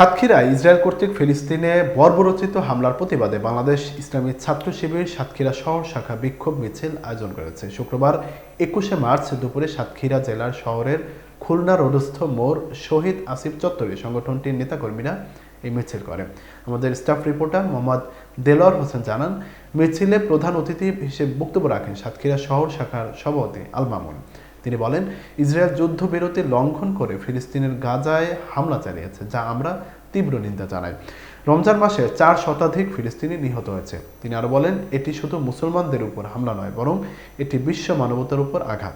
সাতক্ষীরায় ইসরায়েল কর্তৃক ফিলিস্তিনে বর্বরচিত হামলার প্রতিবাদে বাংলাদেশ ইসলামী ছাত্র শিবির সাতক্ষীরা শহর শাখা বিক্ষোভ মিছিল আয়োজন করেছে। শুক্রবার একুশে মার্চ দুপুরে সাতক্ষীরা জেলার শহরের খুলনা রোডস্থ মোড় শহীদ আসিফ চত্বরে সংগঠনটির নেতাকর্মীরা এই মিছিল করে। আমাদের স্টাফ রিপোর্টার মোহাম্মদ দেলোয়ার হোসেন জানান, মিছিলে প্রধান অতিথি হিসেবে বক্তব্য রাখেন সাতক্ষীরা শহর শাখার সভাপতি আল মামুন। তিনি বলেন, ইসরায়েল যুদ্ধবিরতি লঙ্ঘন করে ফিলিস্তিনের গাজায় হামলা চালিয়েছে, যা আমরা তীব্র নিন্দা জানাই। রমজান মাসে চার শতাধিক ফিলিস্তিনি নিহত হয়েছে। তিনি আরও বলেন, এটি শুধু মুসলমানদের উপর হামলা নয়, বরং এটি বিশ্ব মানবতার উপর আঘাত।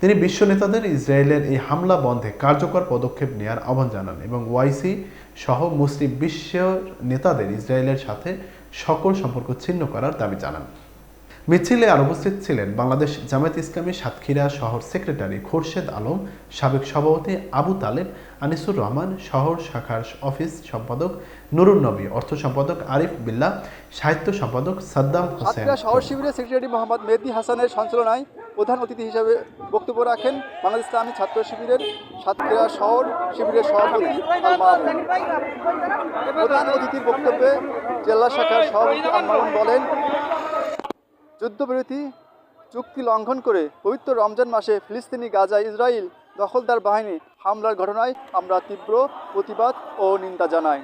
তিনি বিশ্ব নেতাদের ইসরায়েলের এই হামলা বন্ধে কার্যকর পদক্ষেপ নেওয়ার আহ্বান জানান এবং ওয়াইসি সহ মুসলিম বিশ্ব নেতাদের ইসরায়েলের সাথে সকল সম্পর্ক ছিন্ন করার দাবি জানান। মিছিলে আর উপস্থিত ছিলেন বাংলাদেশ জামায়াত ইসলামী সাতক্ষীরা শহর সেক্রেটারি খোরশেদ আলম, সাবেক সভাপতি আবু তালেব, আনিসুর রহমান, শহর শাখার অফিস সম্পাদক নুরুন নবী, অর্থ সম্পাদক আরিফ বিল্লা, সাহিত্য সম্পাদক সাদ্দাম হোসেন। শহর শিবিরের সেক্রেটারি মোহাম্মদ মেহদি হাসানের সঞ্চালনায় প্রধান অতিথি হিসাবে বক্তব্য রাখেন বাংলাদেশ ইসলামী ছাত্র শিবিরের সাতক্ষীরা শহর শিবিরের সভাপতি প্রধান অতিথির বক্তব্যে জেলা শাখার সভাপতি বলেন যুদ্ধবিরতি চুক্তি লঙ্ঘন করে পবিত্র রমজান মাসে ফিলিস্তিনি, গাজা, ইসরায়েল দখলদার বাহিনী হামলার ঘটনায় আমরা তীব্র প্রতিবাদ ও নিন্দা জানাই।